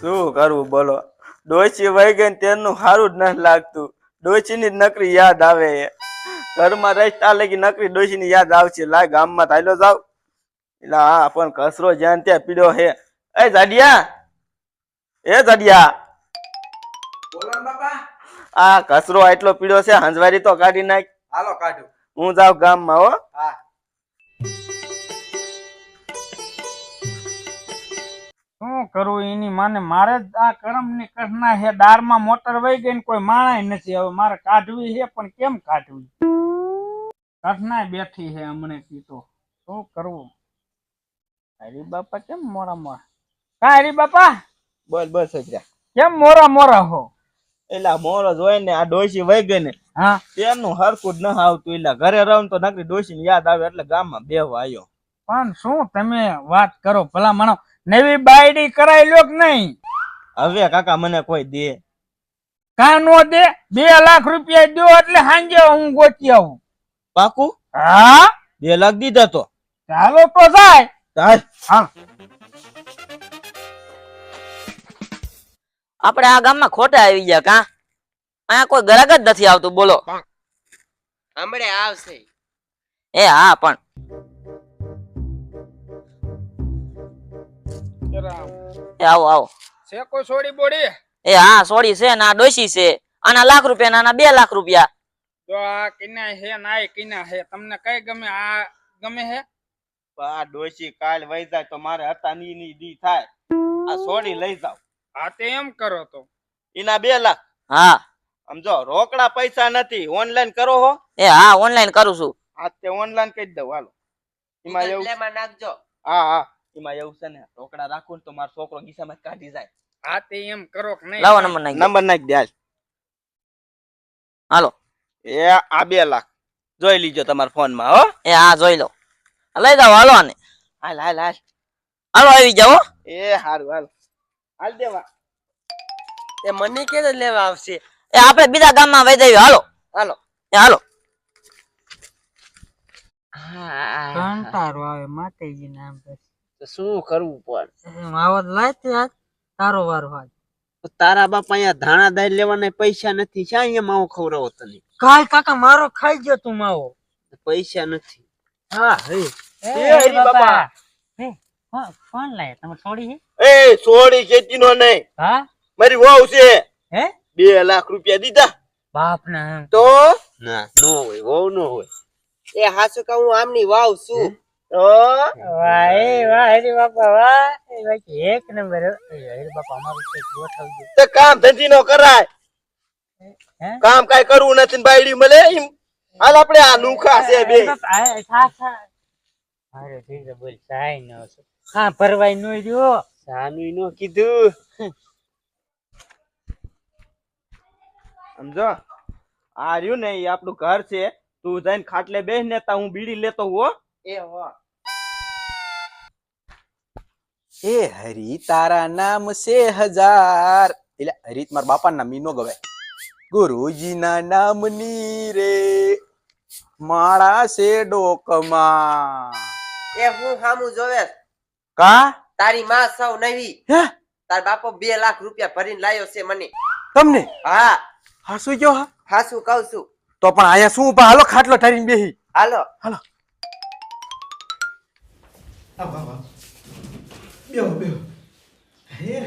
શું કરવું બોલો? ડોસી વહી ગઈ તેનું સારું જ નથી લાગતું. ડોસીની જ નકરી યાદ આવે ઘરમાં ઘરમાં આ લગી નકરી ડોસીની યાદ આવશે. લાય ગામમાં થાયલો જાવ. એટલે હા પણ કસરો જ્યાં ત્યાં પીડ્યો હે. એ જાડિયા! એ જાડિયા! આ કસરો એટલો પીડ્યો છે હંજવારી તો કાઢી નાખ. હાલો કાઢું. હું જાઉં ગામમાં હો. હા. શું કરું એની માને? મારે જ આ કરમની કરના છે દારમાં મોટર વહી ગઈ ને કોઈ માણાય નથી. હવે મારે કાઢવી છે પણ કેમ કાઢવી? કઠનાય બેઠી છે હમણે કીધો શું કરવું? હરી બાપા કેમ મોરા મોરા? કા હરી બાપા? બોલ બોલ સજ્યા કેમ મોરા મોરા હો? એલા મોરો જોઈ ને આ ડોસી વહી ગઈ ને હા. તેનું હરકું ન આવતું. એટલે ઘરે રહું તો નકરી ડોસી યાદ આવે એટલે ગામમાં બેહવા આવ્યો પણ શું તમે વાત કરો? ભલા માણો નવી બાયડી કરાઈ લ્યો કે નહીં? હવે કાકા મને કોઈ દે. કા નો દે? બે લાખ રૂપિયા દો એટલે સાંજે હું ગોતી આવું. પાકું? હા? બે લાખ દીધા તો. ચાલો તો જાય. હા. આપણે આ ગામમાં ખોટા આવી ગયા કા? અહીંયા કોઈ ગ્રાહક જ નથી આવતું બોલો. હમણે આવશે. એ હા પણ એ આવો આવો. છે કોઈ સોડી બોડી? એ હા સોડી છે ના ડોસી છે. આના લાખ રૂપિયા ને આના બે લાખ રૂપિયા. તો આ કિના હે ના કિના હે? તમને કઈ ગમે? આ ગમે હે? આ ડોસી કાલ વહી જાય તો મારે હતા ની ની દી થાય. આ સોડી લઈ જાવ હા તે એમ કરો તો. એના બે લાખ. હા. સમજો રોકડા પૈસા નથી. ઓનલાઈન કરો હો. એ હા ઓનલાઈન કરું છું. આ તે ઓનલાઈન કહી દઉં હાલો. એમાં એવું નાખજો. હા હા. એમાં એવું છે ને રોકડા રાખું ને તો મારો છોકરો ગીસામાં કાઢી જાય. હા તે એમ કરો કે નહીં. લાવો નંબર નાખી નંબર નાખી દે હાલ. હાલો. એ આ બે લાખ. જોઈ લીજો તમારા ફોનમાં હો. એ હા જોઈ લો. લઈ જાઓ હાલો આને. હાલ હાલ હાલ. હાલો આવી જાઓ એ હારું હાલ. હાલ દેવા. એ મને કે લેવા આવશે. એ આપણે બીજા ગામમાં વહી જઈએ હાલો. હાલો. એ હાલો. કંટારો આવે માતાજી નામ તો શું કરવું પણ આવત લાય આજ તારો વારો આજ તારા બાપા અહીંયા ધાણા દાઈ લેવાના પૈસા નથી. શા અહીંયા માવો ખવડાવો તને? કાલ કાકા મારો ખાઈ ગયો તું માવો. પૈસા નથી. હા હે. એ હરી બાપા. કોણ લાય? તમે છોડી એ છોડી ખેતી નો નહીં. હા? મારી વહુ છે. હે? બે લાખ રૂપિયા દીધા. બાપ ના તો? ના નો હોય વહુ નો હોય. એ હાસુ કહું હું આમની વાવ છું. તો વાહ વાહ હરી બાપા વાહ એ બાકી એક નંબર. હરી બાપા અમારું કંઈક ગોઠવજો તે કામ ધંધી નો કરાય. કામ કાઈ કરવું નથી બાયડી મળે એમ. હાલ આપણે આ લુખા છે બે. અરે ઠીક છે બોલ સાય ન હા પરવાય નો રહ્યો. સાનું નો કીધું. સમજો? આ રહ્યું ને એ આપણું ઘર છે. તું જઈને ખાટલે બેસ ને તા હું બીડી લેતો હો. એ એ હરી તારા નામ સે હજાર. એટલે હરી મારા બાપા નામ નો ગવાય. ગુરુજીના નામની રે. માળા સે ડોકમાં. એ હું હામું જોવે કા? તારી માં સૌ નવી. તાર બાપો બે લાખ રૂપિયા ભરીને લાયો છે મને. તમને? હા. હા શું કયો હાસુ કહું છું. તો પણ અહીંયા શું હાલો ખાટલો ઠારીને બેહી. હાલો. બેહો બેહો. હે?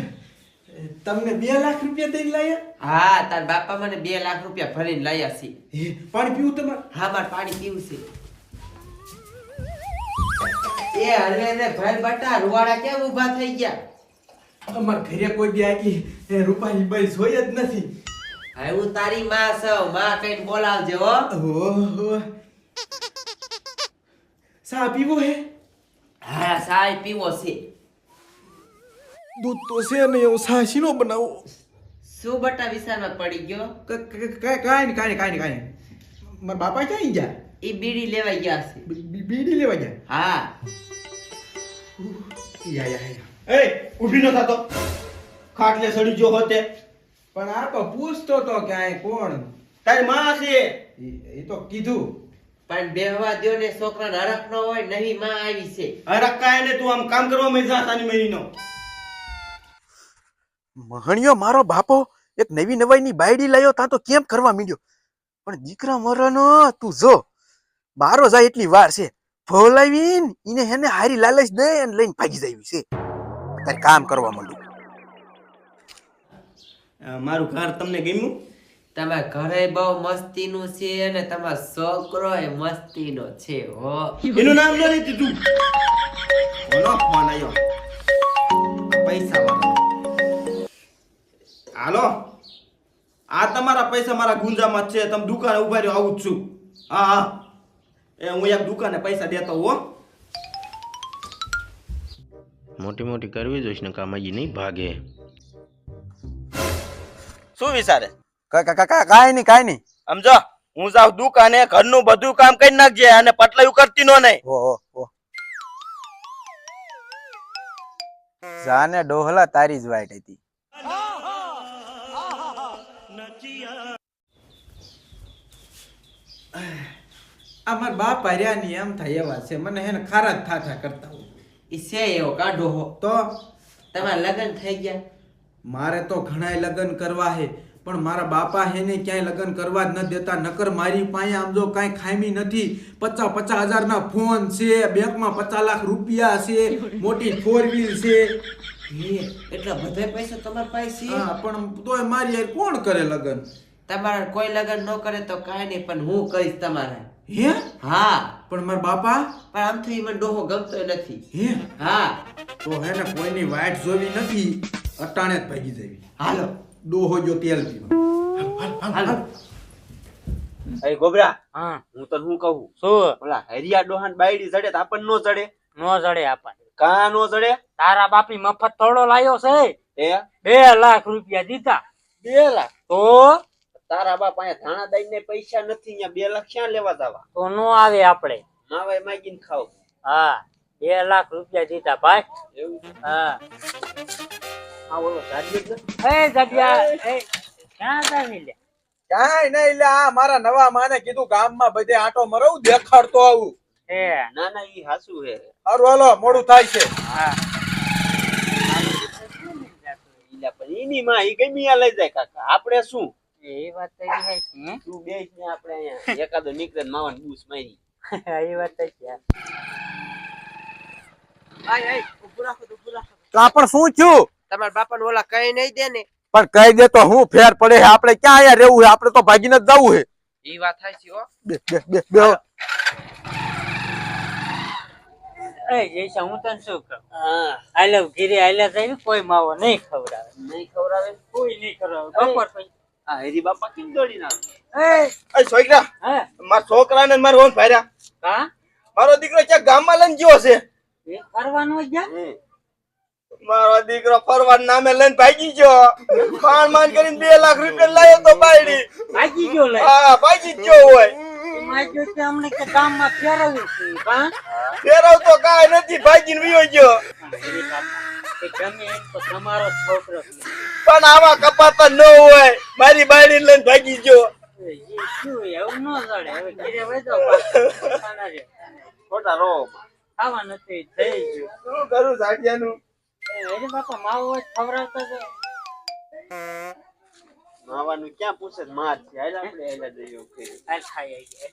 તમને બે લાખ રૂપિયા દઈને લાયા? હા તાર બાપા મને બે લાખ રૂપિયા ભરીને લાયા છે. હે પાણી પીવું તમારે? હા મારે પાણી પીવું છે. એ હલવે ને ભાઈ બટા રૂવાડા કેમ ઊભા થઈ ગયા? અમાર ઘરે કોઈ બી આટલી એ રૂપાની બાઈ જોઈ જ નથી. હવે હું તારી માં સૌ માં કઈ બોલાવજે હો. ઓહો. સા પીવો હે? હા સાય પીવો છે. દૂધ તો છે ને એવું સા શીનો બનાવો. શું બટા વિચારમાં પડી ગયો? ક- ક- ક- કાંઈ નહીં કાંઈ કાંઈ કાંઈ મારા બાપા ક્યાં ગયા? એ બીડી લેવા ગયા છે. બીડી લેવા ગયા? હા. યા યા એ ઊભી ન થતો. ખાટલે સડી જો હોતે. પણ આ તો પૂછતો તો ક્યાંય કોણ? તારી માં છે. એ તો કીધું. પણ બેહવા દ્યો ને છોકરાને હરખ ન હોય નહીં માં આવી છે. અરે કાય ને તું આમ કામ કરવા મેં જા તાની મહિનો. મહણિયો મારો બાપો એક નવી નવાઈની બાયડી લાયો તા તો કેમ કરવા મીડ્યો? પણ દીકરા મરનો તું જો. બારો જાય એટલી વાર છે. ફોલાવીન ઈને હેને હારી લાલચ દે અને લઈને ભાગી જાવી છે. તારે કામ કરવા માંડું. મારું ઘર તમને ગમ્યું? તમારા ઘરે બહુ મસ્તીનું છે અને તમારો છોકરો એ મસ્તીનો છે હો. એનું નામ ન લીધું તું. કોનો ફોન આવ્યો પૈસા વાળા હાલો? આ તમારા પૈસા મારા ગુંજામાં જ છે. તમે દુકાને ઊભા રહ્યો આવું જ છું. હા હા. એ હું એક દુકાને પૈસા દેતો હો. મોટી મોટી કરવી જોઈશ ને કામાજી નહીં ભાગે. શું વિચારે? કાઈ નહીં કાઈ નહીં. સમજો હું જાઉં દુકાને ઘરનું બધું કામ કરી નાખજે અને પટલાયું કરતી નો નહીં. જાને ડોહલા તારી જ વાઈટ હતી. આ મારા બાપ હાર્યા ની એમ થાય એવા છે. મને હેને ખારા જ થા કરતા હોય. ઈ છે એવો કાઢો હો. તો? તમારા લગ્ન થઈ ગયા? મારે તો ઘણાય લગ્ન કરવા હે. પણ મારા બાપા હેને ક્યાંય લગ્ન કરવા જ ન દેતા. નકર મારી પાસે આમ જો કાંઈ ખામી નથી. પચાસ પચાસ હજારના ફોન છે બેંકમાં પચાસ લાખ રૂપિયા છે મોટી ફોર વ્હીલ છે. એટલા બધા પૈસા તમારા પાસે હા પણ તોય મારી કોણ કરે લગ્ન? તમારા કોઈ લગ્ન ન કરે તો કાંઈ નહીં પણ હું કરીશ તમારા. હે? હા. પણ મારા બાપા? પણ આમથી મને ડોહો ગમતો નથી. હે? હા. તો હેને કોઈની વાઈટ જોવી નથી. અટાણે જ ભાગી જવી. હાલો. ડોહો જો તેલ પીવા હાલો. અરે ગોબરા હા. હું તને શું કહું? શું? ઓલા હરિયા ડોહાન બાયડી જડે તો આપણ નો જડે નો જડે આપણ કા નો જડે તારા બાપી મફત થોડો લાયો છે. એ? બે લાખ રૂપિયા દીધા. બે લાખ? તો? તારા બાપ અહીંયા ધાણા દાઈ ને પૈસા નથી અહીંયા બે લાખ ક્યાં લેવા જવા? તો નો આવે આપણે. માવે માગીને ખાવ. હા બે લાખ રૂપિયા દીધા ભાઈ. એવું હા. આ ઓલો જાડિયો છે? એ જડિયા એ ક્યાં જાવી લે? કાઈ નહીં એટલે આ મારા નવા માને કીધું ગામમાં બધે આટો મરવું દેખાડતો આવું. એ. ના ના ઈ હાસુ હે હારું હાલો મોડું થાય છે. હા. ઈલા માં ઈ ગમી આ લઈ જાય કાકા. આપણે શું? એ વાત તો છે તું બે ને આપણે અહીંયા એકાદો નીકળે ને માવાને બૂસ મારી. એ વાત તો છે. આય આય ઉભું રાખો ઉભું રાખો તો આ શું થયું? તમારા બાપાને ઓલા કઈ નહીં દે ને. પણ કહી દે તો હું ફેર પડે છે આપણે ક્યાં અહીંયા રહેવું છે આપણે તો ભાગીને જ જવું છે ઈ વાત થાય છે હો. બે બે બે બે. એ જૈસા હું તને શું કહું? હા. આલે ઘીરે આલે જાય કોઈ માવો નહીં ખવડાવે. નહીં ખવડાવે? કોઈ નહીં ખવડાવે. બપોર પછી. આ હરી બાપા કેમ દોડી ના એ. છોકરા હે. મારા છોકરાને ને મારા ઓન કા મારો દીકરો ક્યાંક ગામમાં લઈને ગયો છે. એ કરવાનું ગયા મારો દીકરો ફરવા નામે લઈને ભાગી ગયો. માન માન કરીને બે લાખ રૂપિયા લાયો તો બાયડી. ભાગી ગયો લે. હા ભાગી ગયો હોય. કાંઈ નથી ભાગીને વયો ગયો. પણ આવા કપાતા ન હોય. મારી બાયડી લઈને ભાગી ગયો. એવું ન જડે હવે ઘરે વઈ જાઓ પાછા. ખાના રે. ખોટા રો ખાવા નથી થઈ ગયું. શું કરું સાટિયાનું એ અરે બાપા માવો ખવડાવતા તો માવાનું ક્યાં પૂછે? માર છે હાલ આપણે હેલા જઈએ ઓકે હાલ ખાઈ આવીએ.